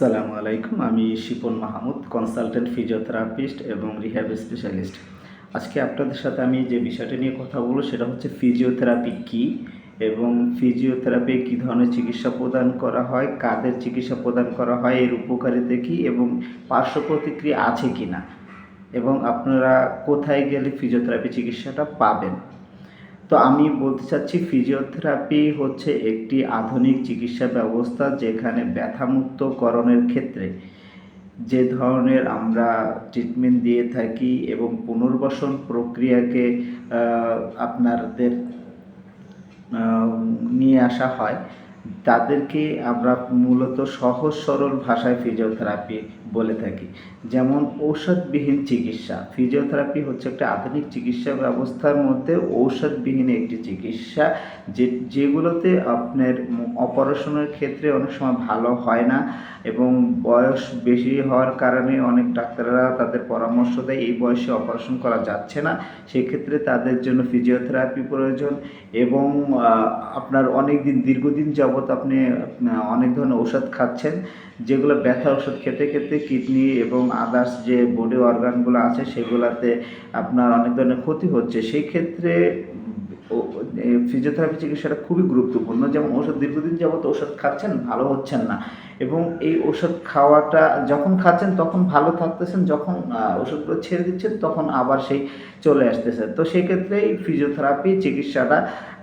আসসালামু আলাইকুম। আমি শিপন মাহমুদ কনসালটেন্ট ফিজিওথেরাপিস্ট এবং রিহ্যাব স্পেশালিস্ট আজকে আপনাদের সাথে আমি যে বিষয়টা নিয়ে কথা বলব সেটা হচ্ছে ফিজিওথেরাপি কী এবং ফিজিওথেরাপি কী ধরনের চিকিৎসা প্রদান করা হয়, কাদের চিকিৎসা প্রদান করা হয়, এর উপকারিতা কী এবং পার্শ্ব প্রতিক্রিয়া আছে কি না এবং আপনারা কোথায় গেলে ফিজিওথেরাপি চিকিৎসাটা পাবেন? তো আমি বলতে চাচ্ছি ফিজিওথেরাপি হচ্ছে একটি আধুনিক চিকিৎসা ব্যবস্থা যেখানে ব্যথামুক্তকরণের ক্ষেত্রে যে ধরনের আমরা ট্রিটমেন্ট দিয়ে থাকি এবং পুনর্বাসন প্রক্রিয়াকে আপনাদের নিয়ে আসা হয়, তাদেরকে আমরা মূলত সহজ সরল ভাষায় ফিজিওথেরাপি বলে থাকি। যেমন ঔষধবিহীন চিকিৎসা। ফিজিওথেরাপি হচ্ছে একটা আধুনিক চিকিৎসা ব্যবস্থার মধ্যে ঔষধবিহীন একটি চিকিৎসা যে, যেগুলোতে আপনার অপারেশনের ক্ষেত্রে অনেক সময় ভালো হয় না এবং বয়স বেশি হওয়ার কারণে অনেক ডাক্তাররা তাদের পরামর্শ দেয়, এই বয়সে অপারেশন করা যাচ্ছে না। সেক্ষেত্রে তাদের জন্য ফিজিওথেরাপি প্রয়োজন এবং আপনার অনেক দিন দীর্ঘদিন যাবৎ আপনি অনেক ধরনের ঔষধ খাচ্ছেন, যেগুলো ব্যথা ওষুধ খেতে খেতে কিডনি এবং আদার্স যে বডি অর্গানগুলো আছে, সেগুলোতে আপনার অনেক ধরনের ক্ষতি হচ্ছে। সেই ক্ষেত্রে ফিজিওথেরাপি চিকিৎসাটা খুবই গুরুত্বপূর্ণ। যেমন ওষুধ দীর্ঘদিন যাবত ওষুধ খাচ্ছেন, ভালো হচ্ছেন না। এবং এই ওষুধ খাওয়াটা যখন খাচ্ছেন, তখন ভালো থাকতেছেন, যখন ওষুধগুলো ছেড়ে দিচ্ছেন, তখন আবার সেই চলে আসতেছে। তো সেই ক্ষেত্রে এই ফিজিওথেরাপি চিকিৎসাটা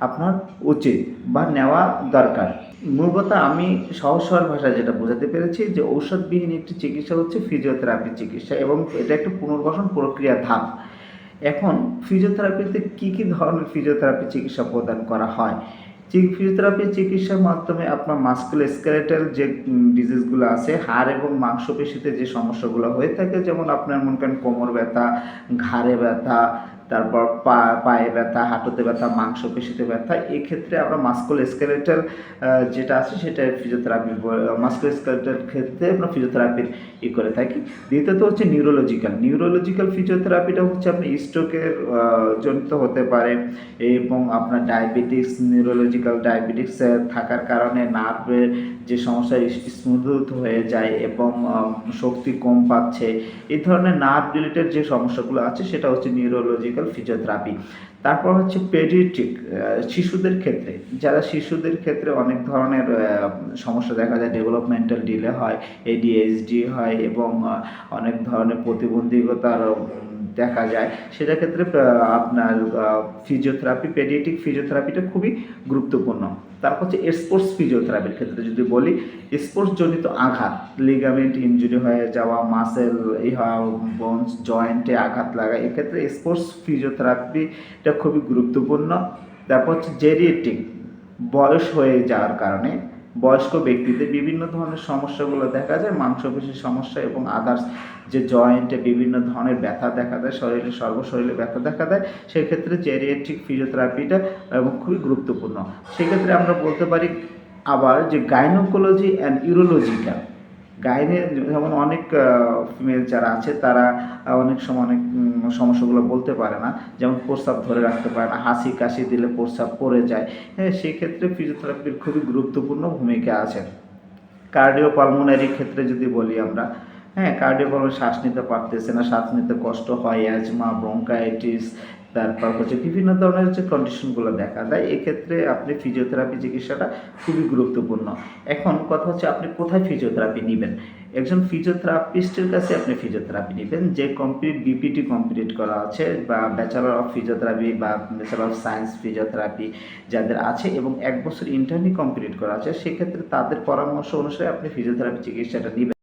আপনার উচিত বা নেওয়া দরকার। মূল কথা, আমি সহজ সরল ভাষায় যেটা বোঝাতে পেরেছি যে ঔষধবিহীন একটি চিকিৎসা হচ্ছে ফিজিওথেরাপি চিকিৎসা এবং এটা একটা পুনর্বাসন প্রক্রিয়া ধাপ। এখন ফিজিওথেরাপিতে কী কী ধরনের ফিজিওথেরাপি চিকিৎসা প্রদান করা হয়? ফিজিওথেরাপি চিকিৎসার মাধ্যমে আপনার মাস্কুল স্কেলেটাল যে ডিজিজগুলো আছে, হাড় এবং মাংসপেশিতে যে সমস্যাগুলো হয়ে থাকে, যেমন আপনার মনে করেন কোমর ব্যথা, ঘাড়ে ব্যথা তারপর পা, পায়ে ব্যথা, হাঁটুতে ব্যথা, মাংসপেশিতে ব্যথা, এক্ষেত্রে আমরা মাস্কুল স্কেলেটাল যেটা আছে সেটা ফিজিওথেরাপি মাস্কুল স্কেলেটাল ক্ষেত্রে আমরা ফিজিওথেরাপির ই করে থাকি। দ্বিতীয়ত হচ্ছে নিউরোলজিক্যাল নিউরোলজিক্যাল ফিজিওথেরাপিটা হচ্ছে আপনি স্ট্রোকের জনিত হতে পারে এবং আপনার ডায়াবেটিক্স নিউরোলজিক্যাল ডায়াবেটিক্স থাকার কারণে নার্ভের যে সমস্যা স্মুথ হয়ে যায় এবং শক্তি কম পাচ্ছে। এই ধরনের নার্ভ রিলেটেড যে সমস্যাগুলো আছে সেটা হচ্ছে নিউরোলজিক্যাল ফিজিওথেরাপি তারপর হচ্ছে পেডিয়াট্রিক শিশুদের ক্ষেত্রে। যারা শিশুদের ক্ষেত্রে অনেক ধরনের সমস্যা দেখা যায় ডেভেলপমেন্টাল ডিলে হয় এডিএইচডি হয় এবং অনেক ধরনের প্রতিবন্ধকতার দেখা যায়। সেটা ক্ষেত্রে আপনার ফিজিওথেরাপি পেডিয়াট্রিক ফিজিওথেরাপিটা খুবই গুরুত্বপূর্ণ। তারপর হচ্ছে স্পোর্টস ফিজিওথেরাপির ক্ষেত্রে যদি বলি স্পোর্টস জনিত আঘাত লিগামেন্ট ইনজুরি হয়ে যাওয়া মাসেল বোনস জয়েন্টে আঘাত লাগা এক্ষেত্রে স্পোর্টস ফিজিওথেরাপিটা খুবই গুরুত্বপূর্ণ। তারপর হচ্ছে জেরিয়েটিক বয়স হয়ে যাওয়ার কারণে বয়স্ক ব্যক্তিদের বিভিন্ন ধরনের সমস্যাগুলো দেখা যায়, মাংসপেশির সমস্যা এবং আদার্স যে জয়েন্টে বিভিন্ন ধরনের ব্যথা দেখা দেয়, শরীরে সর্বশরীরে ব্যথা দেখা দেয়, সেক্ষেত্রে চেরিয়েট্রিক ফিজিওথেরাপিটা এবং খুবই গুরুত্বপূর্ণ। সেক্ষেত্রে আমরা বলতে পারি আবার যে গাইনোকোলজি অ্যান্ড ইউরোলজিক্যাল গাইনে যেমন অনেক ফিমেল যারা আছে, তারা অনেক সময় অনেক সমস্যাগুলো বলতে পারে না। যেমন প্রস্রাব ধরে রাখতে পারে না, হাসি কাশি দিলে প্রস্রাব পড়ে যায়। হ্যাঁ সেক্ষেত্রে ফিজিওথেরাপির খুবই গুরুত্বপূর্ণ ভূমিকা আছে। কার্ডিও পালমোনারি ক্ষেত্রে যদি বলি আমরা হ্যাঁ কার্ডিও শ্বাস নিতে পারতেছে না, শ্বাস নিতে কষ্ট হয় অ্যাজমা ব্রঙ্কাইটিস তারপর হচ্ছে বিভিন্ন ধরনের যে কন্ডিশনগুলো দেখা দেয়। এক্ষেত্রে আপনি ফিজিওথেরাপি চিকিৎসাটা খুবই গুরুত্বপূর্ণ। এখন কথা হচ্ছে আপনি কোথায় ফিজিওথেরাপি নেবেন? একজন ফিজিওথেরাপিস্টের কাছে আপনি ফিজিওথেরাপি নেবেন। যে কমপ্লিট বিপিটি কমপ্লিট করা আছে বা ব্যাচেলর অফ ফিজিওথেরাপি বা ব্যাচেলর অফ সায়েন্স ফিজিওথেরাপি যাদের আছে এবং এক বছর ইন্টার্নি কমপ্লিট করা আছে, সেক্ষেত্রে তাদের পরামর্শ অনুসারে আপনি ফিজিওথেরাপি চিকিৎসাটা নেবেন।